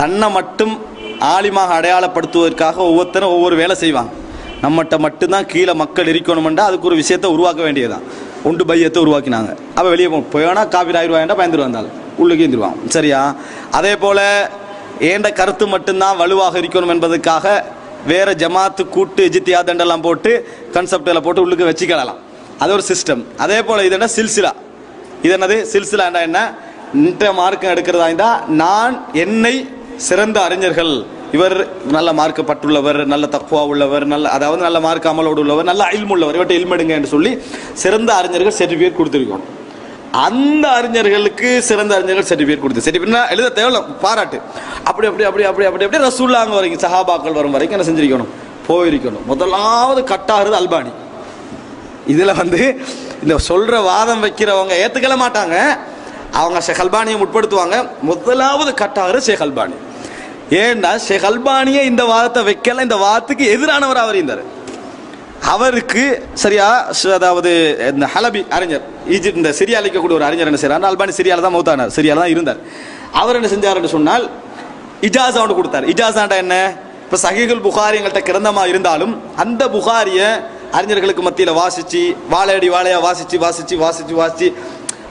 தன்னை மட்டும் ஆலிமாக அடையாளப்படுத்துவதற்காக ஒவ்வொருத்தரும் ஒவ்வொரு வேலை செய்வாங்க. நம்மகிட்ட மட்டும்தான் கீழே மக்கள் இருக்கணுமெண்டா அதுக்கு ஒரு விஷயத்தை உருவாக்க வேண்டியதுதான். உண்டு பையத்தை உருவாக்கினாங்க. அப்போ வெளியே போ போனா காப்பி ஆயிடுவாண்டா பயந்துரு வந்தால் உள்ளுக்கு இருந்துருவான். சரியா? அதே போல் ஏண்ட கருத்து மட்டும்தான் வலுவாக இருக்கணும் என்பதற்காக வேறு ஜமாத்து கூட்டு எஜித்தியா தண்டெல்லாம் போட்டு கன்செப்டில் போட்டு உள்ளுக்கு வச்சுக்கலாம் அது ஒரு சிஸ்டம் அதே போல் இது என்ன? சில்சிலா. இது என்னது? சில்சிலாண்டா என்ன? இந்த மார்க்கம் எடுக்கிறதா இருந்தால் நான் என்னை சிறந்த அறிஞர்கள். இவர் நல்ல மார்க்கப்பட்டுள்ளவர் நல்ல தக்குவா உள்ளவர் நல்ல அதாவது நல்ல மார்க் அமலோடு உள்ளவர் நல்ல அயில்மு உள்ளவர் இவற்றை இல்மெடுங்க என்று சொல்லி சிறந்த அறிஞர்கள் சர்டிஃபிகேட் கொடுத்துருக்கோம். அந்த அறிஞர்களுக்கு சிறந்த அறிஞர்கள் சர்டிஃபிகேட் கொடுத்து சர்டிஃபிகேட்னா எழுத தேவையில்ல பாராட்டு. அப்படி அப்படி அப்படி அப்படி அப்படி அப்படி ரசூல்லா அங்கே வரைக்கும் சஹாபாக்கள் வரும் வரைக்கும் என்ன செஞ்சிருக்கணும்? போயிருக்கணும். முதலாவது கட்டாகிறது அல்பானி. இதில் வந்து இந்த சொல்கிற வாதம் வைக்கிறவங்க ஏற்றுக்கல மாட்டாங்க. அவங்க ஷேக் அல்பானியை முற்படுத்துவாங்க. முதலாவது கட்டாகிறது ஷேக் அல்பானி. ஏன்னா ஷேக் அல்பானியை இந்த வாதத்தை வைக்கல? இந்த வாதத்துக்கு எதிரானவர் அவர் இருந்தார். அவருக்கு சரியா அதாவது இந்த ஹலபி அறிஞர் ஈஜிப்ட் இந்த சிரியா அழைக்கக்கூடிய ஒரு அறிஞர் என்ன செய்யறாரு அல்பானி சிரியால தான் மௌத்தானார் சிரியால தான் இருந்தார். அவர் என்ன செஞ்சாருன்னு சொன்னால் இஜாசா ஒன்று கொடுத்தார். இஜாசாண்டா என்ன? இப்போ சஹீகுல் புகாரி எங்கள்கிட்ட கிரந்தமாக இருந்தாலும் அந்த புகாரியை அறிஞர்களுக்கு மத்தியில் வாசித்து வாழையடி வாழையாக வாசித்து வாசித்து வாசித்து வாசித்து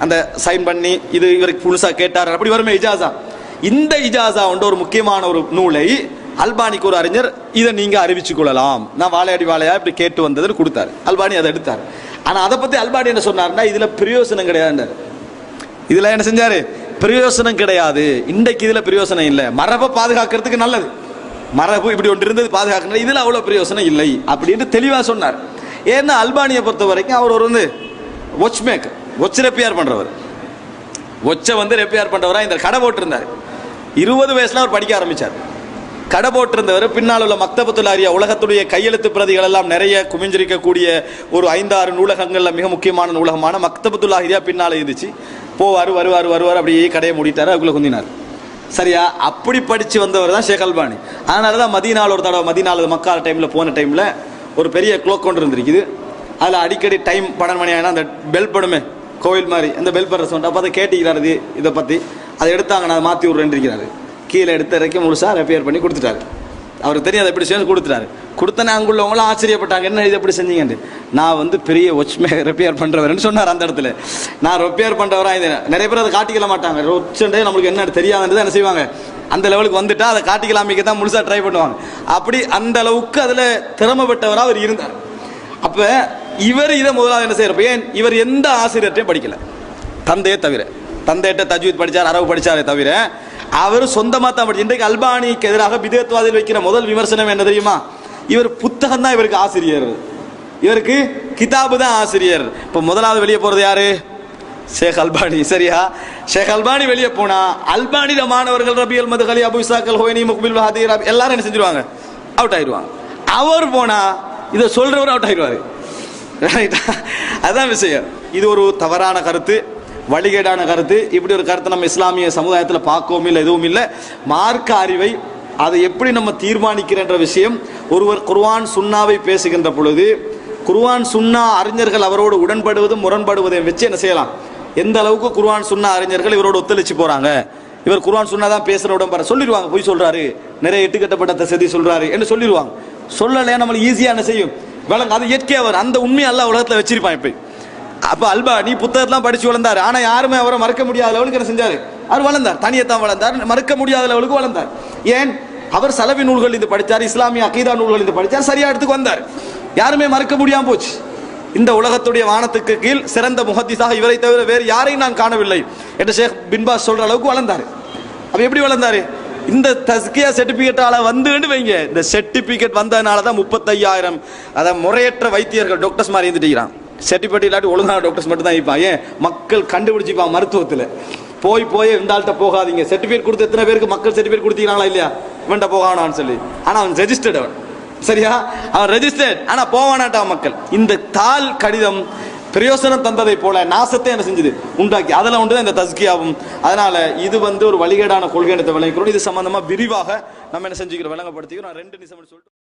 அந்த சைன் பண்ணி இது இவருக்கு புதுசாக கேட்டார். அப்படி வருமே இஜாசா. இந்த இஜாசா வந்து ஒரு முக்கியமான ஒரு நூலை அல்பானிக்கு ஒரு அறிஞர் இதை நீங்கள் அறிவிச்சு கொள்ளலாம். நான் வாழையடி வாழையா இப்படி கேட்டு வந்ததுன்னு கொடுத்தாரு. அல்பானி அதை எடுத்தார். ஆனால் அதை பற்றி அல்பானி என்ன சொன்னார்னா இதில் பிரயோசனம் கிடையாது இதில் என்ன செஞ்சார்? பிரயோசனம் கிடையாது. இன்றைக்கு இதில் பிரயோசனம் இல்லை. மரபை பாதுகாக்கிறதுக்கு நல்லது. மரபு இப்படி ஒன்று இருந்தது பாதுகாக்கணும் இதில் அவ்வளோ பிரயோசனம் இல்லை அப்படின்ட்டு தெளிவாக சொன்னார். ஏன்னா அல்பானியை பொறுத்த வரைக்கும் அவர் ஒரு வந்து வாட்ச் மேக்கர் வாட்ச் பண்ணுறவர் ஒச்சை வந்து ரெப்பேர் பண்றவரா இந்த கடை போட்டிருந்தார். இருபது வயசுல அவர் படிக்க ஆரம்பிச்சார். கடை போட்டிருந்தவர் பின்னால் உள்ள மக்தபத்துல் ஆரியா உலகத்துடைய கையெழுத்து பிரதிகள் எல்லாம் நிறைய குமிஞ்சிருக்கக்கூடிய ஒரு ஐந்தாறு நூலகங்களில் மிக முக்கியமான நூலகமான மக்தபத்துல் ஆரியா பின்னால் இருந்துச்சு. போவார் வருவார் வருவார் அப்படியே கடையை முடித்தார் அதுக்குள்ள குந்தினார். சரியா? அப்படி படித்து வந்தவர் தான் ஷேக் அல்பானி. அதனால தான் மதியனால ஒரு தடவை மதியனால மக்கா டைமில் போன டைமில் ஒரு பெரிய க்ளோக் கொண்டு இருந்திருக்குது. அதில் அடிக்கடி டைம் பன்னெண்டு மணி ஆகினா அந்த பெல் படுமே. கோவில் மாதிரி அந்த பெல் சொன்னால் சவுண்ட் அப்போ அதை கேட்டிக்கிறாரு இது இதை பற்றி அதை எடுத்தாங்க நான் மாற்றி விட்றேன்னு கீழே எடுத்த இறக்கி முழுசாக ரெப்பேர் பண்ணி கொடுத்துட்டாரு. அவருக்கு தெரியும் அதை எப்படி செய்யணும் கொடுத்துட்டாரு. கொடுத்தனே அங்குள்ளவங்களும் ஆச்சரியப்பட்டாங்க என்ன இது எப்படி செஞ்சீங்கன்னு நான் வந்து பெரிய ஒச்மே ரெப்பேர் பண்ணுறவர்னு சொன்னார் அந்த இடத்துல. நான் ரெப்பேர் பண்ணுறவராக இது நிறைய பேர் அதை காட்டிக்கல மாட்டாங்க. ஒச்சுண்டே நம்மளுக்கு என்ன தெரியாதுன்றது என்ன செய்வாங்க? அந்த லெவலுக்கு வந்துட்டால் அதை காட்டிக்கலாமிக்க தான் முழுசாக ட்ரை பண்ணுவாங்க. அப்படி அந்த அளவுக்கு அதில் திறமை பெற்றவராக அவர் இருந்தார். அப்போ இவர் இதை முதலாவது என்ன செய்யறப்ப ஏன் இவர் எந்த ஆசிரியர்கிட்டையும் படிக்கல. தந்தையே தவிர. தந்தையிட்ட தஜ்வீத் படித்தார் அரபு படிச்சாரே தவிர அவர் சொந்தமாக தான் படிச்சு இன்றைக்கு அல்பானிக்கு எதிராக விதத்வாதில் வைக்கிற முதல் விமர்சனம் என்ன தெரியுமா? இவர் புத்தகம் தான் இவருக்கு ஆசிரியர். இவருக்கு கிதாபு தான் ஆசிரியர். இப்போ முதலாவது வெளியே போகிறது யாரு? ஷேக் அல்பானி. சரியா? ஷேக் அல்பானி வெளியே போனா அல்பானியில் மாணவர்கள் ரபி அல் மதுகலி அபு இசாக்கல் ஹோனி முக்பில் ஹாதி எல்லாரும் என்ன செஞ்சிருவாங்க? அவுட் ஆயிடுவாங்க. அவர் போனா இதை சொல்றவர் அவுட் ஆயிடுவாரு. ரைட்டா விஷயம். இது ஒரு தவறான கருத்து வழிகேடான கருத்து. இப்படி ஒரு கருத்தை நம்ம இஸ்லாமிய சமுதாயத்தில் பார்க்கவும் இல்லை எதுவும் இல்லை. மார்க்க அறிவை அதை எப்படி நம்ம தீர்மானிக்கிறன்ற விஷயம் ஒருவர் குர்வான் சுன்னாவை பேசுகின்ற பொழுது குர்வான் சுன்னா அறிஞர்கள் அவரோடு உடன்படுவதும் முரண்படுவதையும் வச்சு என்ன செய்யலாம்? எந்த அளவுக்கு குர்வான் சுன்னா அறிஞர்கள் இவரோடு ஒத்துழைச்சு போகிறாங்க இவர் குர்வான் சுன்னா தான் பேசுகிற உடம்பட சொல்லிடுவாங்க போய் சொல்கிறாரு நிறைய எட்டுக்கட்டப்பட்ட செய்தி சொல்கிறாரு என்று சொல்லிடுவாங்க. சொல்லலையா? நம்மளுக்கு ஈஸியாக என்ன செய்யும்? விளங்க அது இயற்கையாக வரும் அந்த உண்மையை அல்ல உலகத்தில் வச்சிருப்பான் இப்போ. அப்போ அல்பா நீ புத்தகத்தெல்லாம் படித்து வளர்ந்தார். ஆனால் யாருமே அவரை மறக்க முடியாத லெவலுக்கு என்ன செஞ்சார்? அவர் வளர்ந்தார். தனியத்தான் வளர்ந்தார். மறக்க முடியாத லெவலுக்கு வளர்ந்தார். ஏன்? அவர் சலவி நூல்கள் இது படிச்சார் இஸ்லாமிய அகீதா நூல்கள் இது படிச்சார் சரியா இடத்துக்கு வந்தார். யாருமே மறக்க முடியாமல் போச்சு. இந்த உலகத்துடைய வானத்துக்கு கீழ் சிறந்த முகத்திசாக இவரை தவிர வேறு யாரையும் நான் காணவில்லை என்று ஷேக் பின்பாஸ் சொல்ற அளவுக்கு வளர்ந்தார். அப்போ எப்படி வளர்ந்தாரு? இந்த தஸ்கியா சர்டிபிகேட்டால வந்துன்னு வைங்க. இந்த சர்டிபிகேட் வந்ததுனால தான் முப்பத்தையாயிரம். அதை முறையற்ற வைத்தியர்கள் டாக்டர்ஸ் மாதிரி இருந்துட்டுக்கிறான் சர்டிபிகேட் இல்லாட்டி ஒழுங்கான டாக்டர்ஸ் மட்டும் தான் இருப்பான். ஏன்? மக்கள் கண்டுபிடிச்சிப்பான் மருத்துவத்தில். போய் போய் இருந்தால்கிட்ட போகாதீங்க. சர்டிஃபிகேட் கொடுத்து எத்தனை பேருக்கு மக்கள் சர்டிஃபிகேட் கொடுத்தீங்களா இல்லையா? இவன்ட்ட போகானான்னு சொல்லி. ஆனால் அவன் ரெஜிஸ்டர்ட் அவன். சரியா? அவன் ரெஜிஸ்டர்ட் ஆனால் போவானாட்டான் மக்கள். இந்த தாள் கடிதம் பிரயோசனம் தந்ததை போல நாசத்தை என்ன செஞ்சது? உண்டாக்கி. அதில் உண்டு இந்த தஸ்கியாவும். அதனால் இது வந்து ஒரு வழிகேடான கொள்கை விளங்கிக்கிறோம். இது சம்மந்தமாக விரிவாக நம்ம என்ன செஞ்சுக்கிறோம்? விளங்கப்படுத்திக்கிறோம். நான் ரெண்டு நிமிஷம் சொல்லிட்டு